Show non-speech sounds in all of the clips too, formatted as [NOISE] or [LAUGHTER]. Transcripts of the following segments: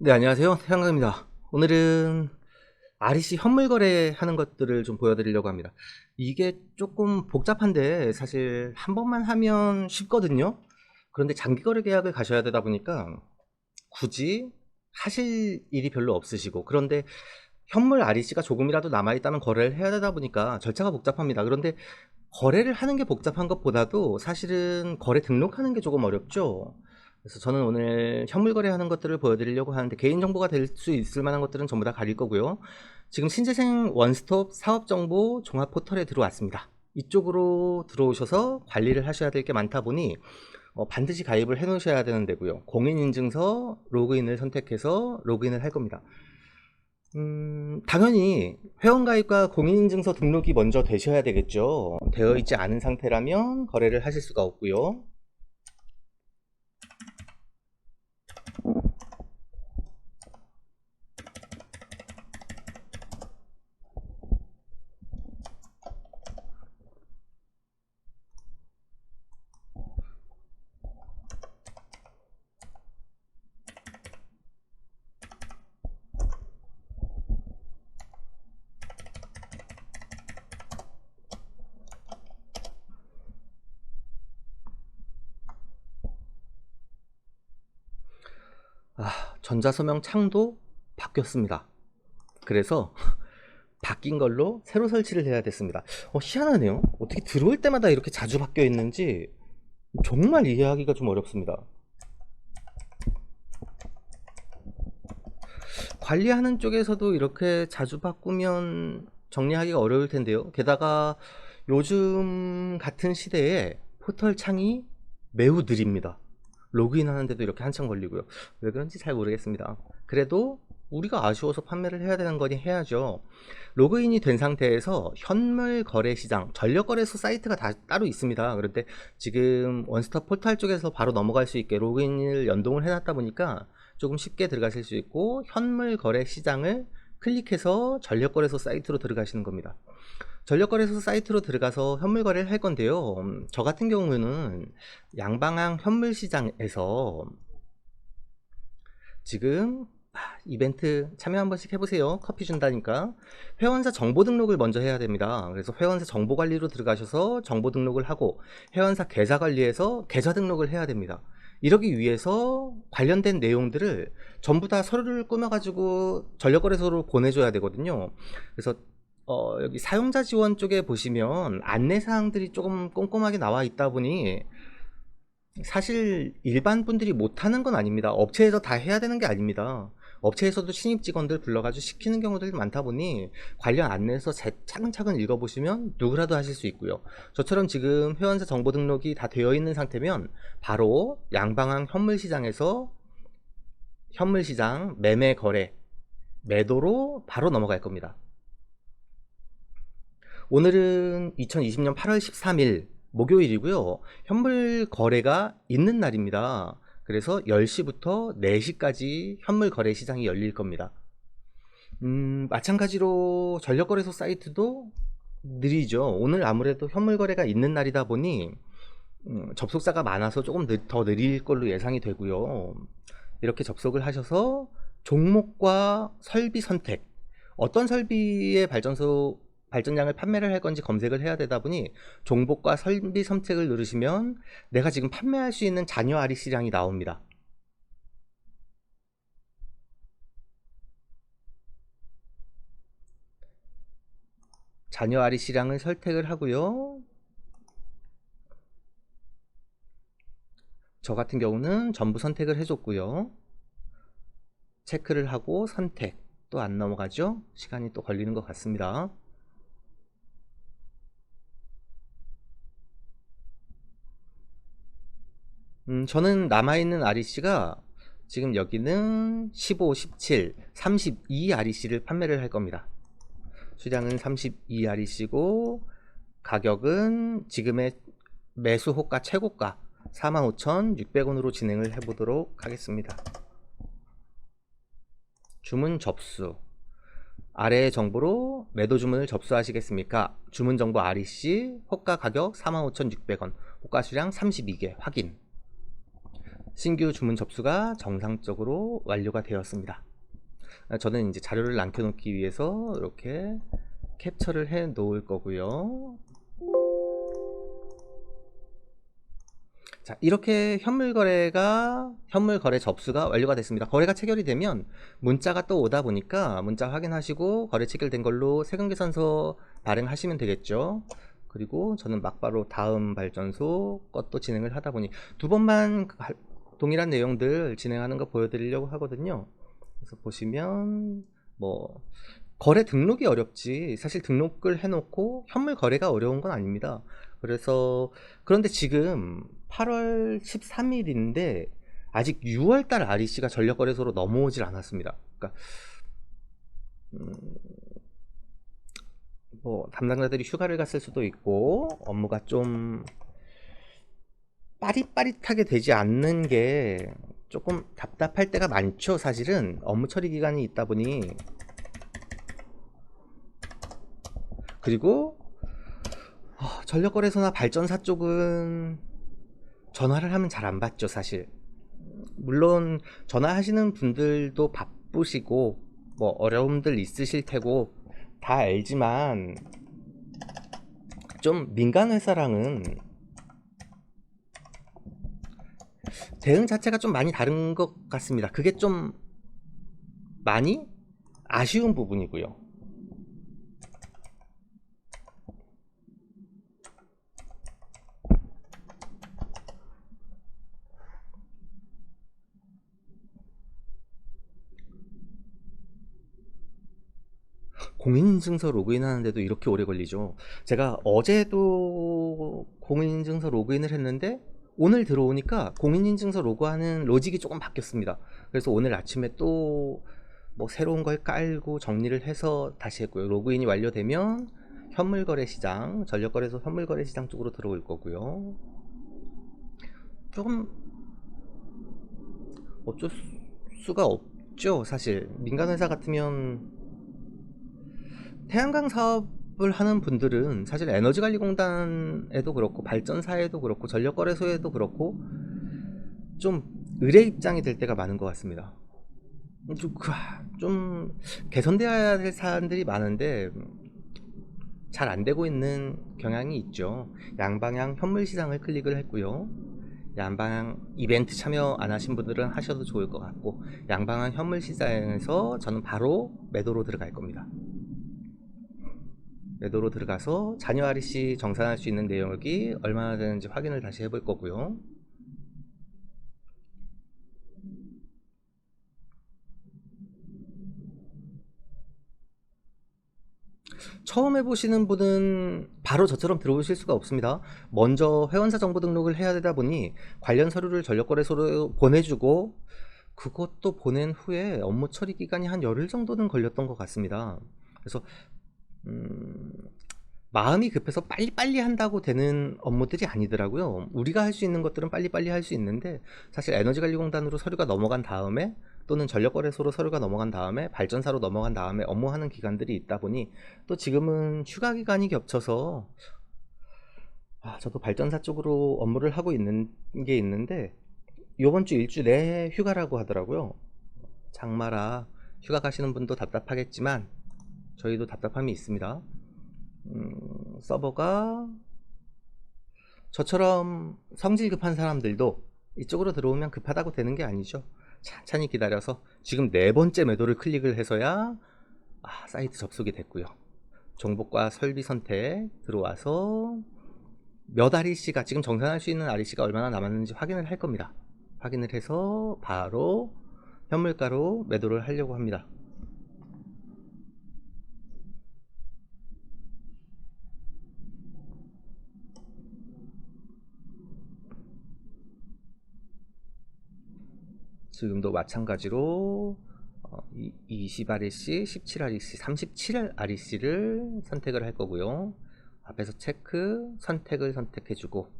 네, 안녕하세요. 태양강입니다. 오늘은 REC 현물 거래 하는 것들을 좀 보여드리려고 합니다. 이게 조금 복잡한데 사실 한 번만 하면 쉽거든요. 그런데 장기 거래 계약을 가셔야 되다 보니까 굳이 하실 일이 별로 없으시고 그런데 현물 REC가 조금이라도 남아있다면 거래를 해야 되다 보니까 절차가 복잡합니다. 그런데 거래를 하는 게 복잡한 것보다도 사실은 거래 등록하는 게 조금 어렵죠. 그래서 저는 오늘 현물 거래하는 것들을 보여드리려고 하는데 개인정보가 될 수 있을 만한 것들은 전부 다 가릴 거고요. 지금 신재생 원스톱 사업정보 종합 포털에 들어왔습니다. 이쪽으로 들어오셔서 관리를 하셔야 될 게 많다 보니 어, 반드시 가입을 해 놓으셔야 되는 데고요. 공인인증서 로그인을 선택해서 로그인을 할 겁니다. 음, 당연히 회원가입과 공인인증서 등록이 먼저 되셔야 되겠죠. 되어 있지 않은 상태라면 거래를 하실 수가 없고요. 아, 전자서명 창도 바뀌었습니다. 그래서 [LAUGHS] 바뀐 걸로 새로 설치를 해야 됐습니다. 어, 희한하네요. 어떻게 들어올 때마다 이렇게 자주 바뀌어 있는지 정말 이해하기가 좀 어렵습니다. 관리하는 쪽에서도 이렇게 자주 바꾸면 정리하기가 어려울 텐데요. 게다가 요즘 같은 시대에 포털 창이 매우 느립니다. 로그인 하는데도 이렇게 한참 걸리고요. 왜 그런지 잘 모르겠습니다. 그래도 우리가 아쉬워서 판매를 해야 되는 거니 해야죠. 로그인이 된 상태에서 현물 거래 시장, 전력 거래소 사이트가 다 따로 있습니다. 그런데 지금 원스톱 포털 쪽에서 바로 넘어갈 수 있게 로그인을 연동을 해놨다 보니까 조금 쉽게 들어가실 수 있고 현물 거래 시장을 클릭해서 전력 거래소 사이트로 들어가시는 겁니다. 전력거래소 사이트로 들어가서 현물 거래를 할 건데요. 음, 저 같은 경우는 양방향 현물 시장에서 지금 아, 이벤트 참여 한 번씩 해보세요. 커피 준다니까. 회원사 정보 등록을 먼저 해야 됩니다. 그래서 회원사 정보 관리로 들어가셔서 정보 등록을 하고 회원사 계좌 관리에서 계좌 등록을 해야 됩니다. 이러기 위해서 관련된 내용들을 전부 다 서류를 꾸며가지고 전력거래소로 보내줘야 되거든요. 그래서 어, 여기 사용자 지원 쪽에 보시면 안내 사항들이 조금 꼼꼼하게 나와 있다 보니 사실 일반 분들이 못하는 건 아닙니다. 업체에서 다 해야 되는 게 아닙니다. 업체에서도 신입 직원들 불러가지고 시키는 경우들이 많다 보니 관련 안내서 차근차근 읽어보시면 누구라도 하실 수 있고요. 저처럼 지금 회원사 정보 등록이 다 되어 있는 상태면 바로 양방향 현물시장에서 현물시장 매매 거래 매도로 바로 넘어갈 겁니다. 오늘은 2020년 8월 13일 목요일이고요. 현물 거래가 있는 날입니다. 그래서 10시부터 4시까지 현물 거래 시장이 열릴 겁니다. 음, 마찬가지로 전력거래소 사이트도 느리죠. 오늘 아무래도 현물 거래가 있는 날이다 보니 음, 접속자가 많아서 조금 더 느릴 걸로 예상이 되고요. 이렇게 접속을 하셔서 종목과 설비 선택 어떤 설비의 발전소 발전량을 판매를 할 건지 검색을 해야 되다 보니 종목과 설비 선택을 누르시면 내가 지금 판매할 수 있는 잔여 아리 시장이 나옵니다. 잔여 아리 시장을 선택을 하고요. 저 같은 경우는 전부 선택을 해줬고요. 체크를 하고 선택 또 안 넘어가죠? 시간이 또 걸리는 것 같습니다. 음, 저는 남아있는 REC가 지금 여기는 15, 17, 32 REC를 판매를 할 겁니다. 수량은 32 REC고 가격은 지금의 매수 호가 최고가 45,600원으로 진행을 해보도록 하겠습니다. 주문 접수 아래의 정보로 매도 주문을 접수하시겠습니까? 주문 정보 REC 호가 가격 45,600원 호가 수량 32개 확인 신규 주문 접수가 정상적으로 완료가 되었습니다. 아, 저는 이제 자료를 남겨놓기 위해서 이렇게 캡처를 해 놓을 거고요. 자, 이렇게 현물 거래가 현물 거래 접수가 완료가 됐습니다. 거래가 체결이 되면 문자가 또 오다 보니까 문자 확인하시고 거래 체결된 걸로 세금 계산서 발행하시면 되겠죠. 그리고 저는 막바로 다음 발전소 것도 진행을 하다 보니 두 번만 그 발- 동일한 내용들 진행하는 거 보여드리려고 하거든요. 그래서 보시면 뭐 거래 등록이 어렵지 사실 등록을 해놓고 현물 거래가 어려운 건 아닙니다. 그래서 그런데 지금 8월 13일인데 아직 6월달 REC가 전력거래소로 넘어오질 않았습니다. 그러니까 음, 뭐 담당자들이 휴가를 갔을 수도 있고 업무가 좀 빠릿빠릿하게 되지 않는 게 조금 답답할 때가 많죠. 사실은 업무 처리 기간이 있다 보니 그리고 어, 전력거래소나 발전사 쪽은 전화를 하면 잘 안 받죠, 사실. 물론 전화하시는 분들도 바쁘시고 뭐 어려움들 있으실 테고 다 알지만 좀 민간 회사랑은 대응 자체가 좀 많이 다른 것 같습니다. 그게 좀 많이 아쉬운 부분이고요. 공인인증서 로그인 하는데도 이렇게 오래 걸리죠. 제가 어제도 공인인증서 로그인을 했는데 오늘 들어오니까 공인인증서 로그하는 로직이 조금 바뀌었습니다. 그래서 오늘 아침에 또 뭐 새로운 걸 깔고 정리를 해서 다시 했고요. 로그인이 완료되면 현물거래시장, 전력거래소 현물거래시장 쪽으로 들어올 거고요. 조금 어쩔 수가 없죠. 사실 민간 회사 같으면 태양광 사업 을 하는 분들은 사실 에너지관리공단에도 그렇고 발전사에도 그렇고 전력거래소에도 그렇고 좀 의뢰 입장이 될 때가 많은 것 같습니다. 좀, 그, 좀 개선되어야 될 사안들이 많은데 잘 안 되고 있는 경향이 있죠. 양방향 현물 시장을 클릭을 했고요. 양방향 이벤트 참여 안 하신 분들은 하셔도 좋을 것 같고 양방향 현물 시장에서 저는 바로 매도로 들어갈 겁니다. 매도로 들어가서 잔여 REC 정산할 수 있는 내역이 얼마나 되는지 확인을 다시 해볼 거고요. 처음 해보시는 분은 바로 저처럼 들어오실 수가 없습니다. 먼저 회원사 정보 등록을 해야 되다 보니 관련 서류를 전력거래소로 보내주고 그것도 보낸 후에 업무 처리 기간이 한 열흘 정도는 걸렸던 것 같습니다. 그래서 음, 마음이 급해서 빨리빨리 한다고 되는 업무들이 아니더라고요. 우리가 할 수 있는 것들은 빨리빨리 할 수 있는데 사실 에너지관리공단으로 서류가 넘어간 다음에 또는 전력거래소로 서류가 넘어간 다음에 발전사로 넘어간 다음에 업무하는 기간들이 있다 보니 또 지금은 휴가 기간이 겹쳐서 아, 저도 발전사 쪽으로 업무를 하고 있는 게 있는데 요번 주 일주 내에 휴가라고 하더라고요. 장마라 휴가 가시는 분도 답답하겠지만 저희도 답답함이 있습니다. 음, 서버가 저처럼 성질 급한 사람들도 이쪽으로 들어오면 급하다고 되는 게 아니죠. 천천히 기다려서 지금 네 번째 매도를 클릭을 해서야 아, 사이트 접속이 됐고요. 정보과 설비 선택 들어와서 몇 REC가 지금 정산할 수 있는 REC가 얼마나 남았는지 확인을 할 겁니다. 확인을 해서 바로 현물가로 매도를 하려고 합니다. 지금도 마찬가지로 어, 20REC, 17REC, 37REC를 선택을 할 거고요. 앞에서 체크, 선택을 선택해주고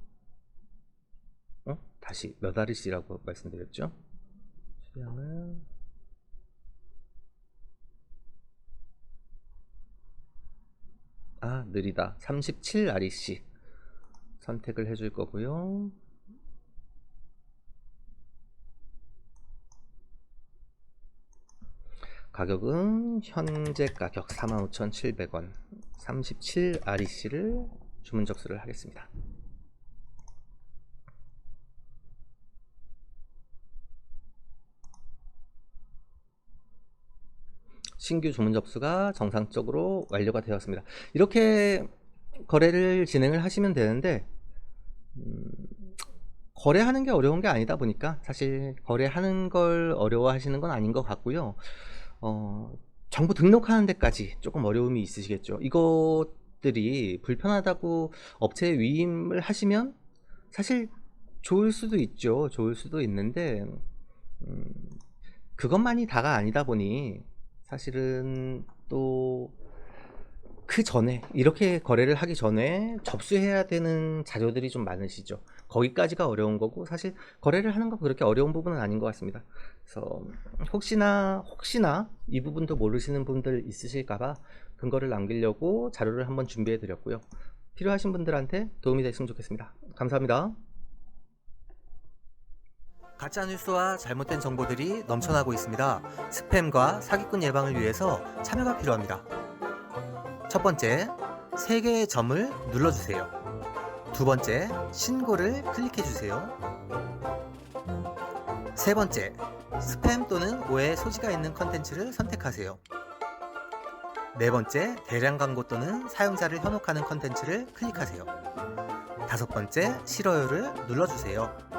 어? 다시 몇 REC라고 말씀드렸죠? 수량을 아 느리다 37REC 선택을 해줄 거고요. 가격은 현재 가격 45,700원 37 REC를 주문 접수를 하겠습니다. 신규 주문 접수가 정상적으로 완료가 되었습니다. 이렇게 거래를 진행을 하시면 되는데 음, 거래하는 게 어려운 게 아니다 보니까 사실 거래하는 걸 어려워하시는 건 아닌 것 같고요. 어, 정보 등록하는 데까지 조금 어려움이 있으시겠죠. 이것들이 불편하다고 업체에 위임을 하시면 사실 좋을 수도 있죠. 좋을 수도 있는데 음, 그것만이 다가 아니다 보니 사실은 또 그 전에 이렇게 거래를 하기 전에 접수해야 되는 자료들이 좀 많으시죠. 거기까지가 어려운 거고 사실 거래를 하는 거 그렇게 어려운 부분은 아닌 것 같습니다. 그래서 혹시나 혹시나 이 부분도 모르시는 분들 있으실까봐 근거를 남기려고 자료를 한번 준비해 드렸고요. 필요하신 분들한테 도움이 됐으면 좋겠습니다. 감사합니다. 가짜 뉴스와 잘못된 정보들이 넘쳐나고 있습니다. 스팸과 사기꾼 예방을 위해서 참여가 필요합니다. 첫 번째, 세 개의 점을 눌러주세요. 두 번째, 신고를 클릭해주세요. 세 번째, 스팸 또는 오해 소지가 있는 컨텐츠를 선택하세요. 네 번째, 대량 광고 또는 사용자를 현혹하는 컨텐츠를 클릭하세요. 다섯 번째, 싫어요를 눌러주세요.